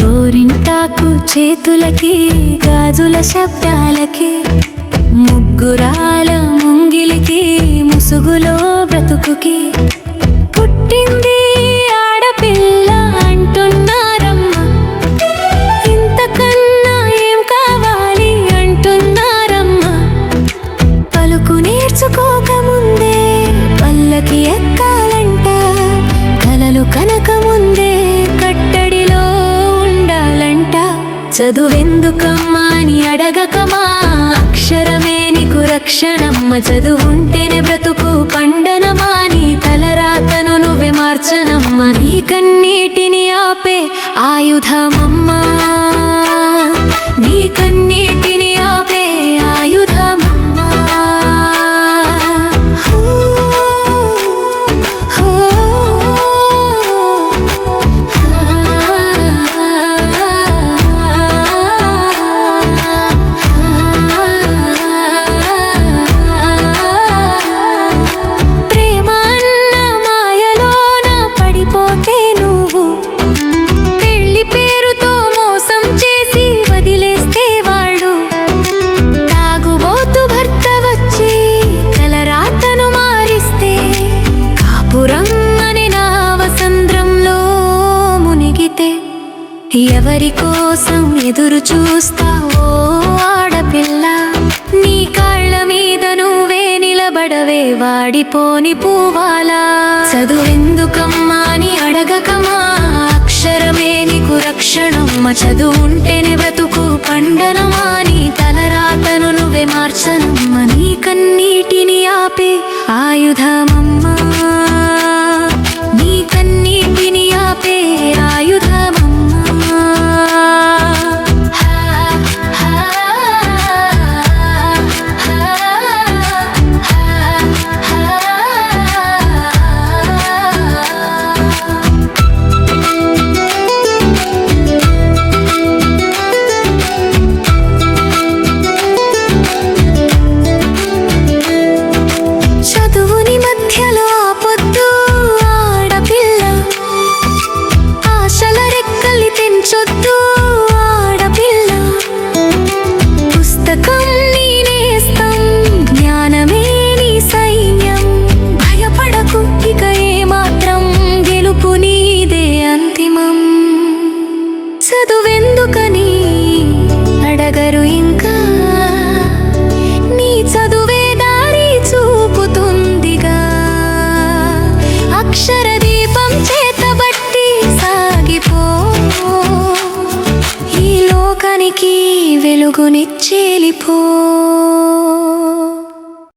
గోరింటాకు చేతులకి గాజుల శబ్దాలకి ముగ్గురాల ముంగిలికి ముసుగులో బ్రతుకుకి. పలుకు పల్లకి ఎక్కాలంట. కలలు కనకముందే కట్టడిలో ఉండాలంట. చదువెందుకమ్మా అని అడగకమా? అక్షరమే నీకు రక్షణమ్మ. చదువుంటేనే బ్రతుకు పండనమా? నీ తలరాతను నువ్వే మార్చనమ్మ. నీ కన్నీటిని ఆపే ఆయుధమమ్మా. కాపురం నావసంద్రంలో నా వసంద్రంలో మునిగితే ఎవరి కోసం ఎదురు చూస్తావో ఆడపిల్ల? నీ కాళ్ళ మీద నువ్వే నిలబడవే వాడిపోని పూవాలా చదువెందుకమ్మా అని అడగకమా? అక్షరమే నీకు రక్షణమ్మ. చదువుంటేనే బ్రతుకు పండనమా? నీ తలరాతను నువ్వే మార్చనమ్మ. నీ కన్నీటిని ఆపే ఆయుధమమ్మా. সত্য లోకానికి వెలుగునిచ్చేలిపో.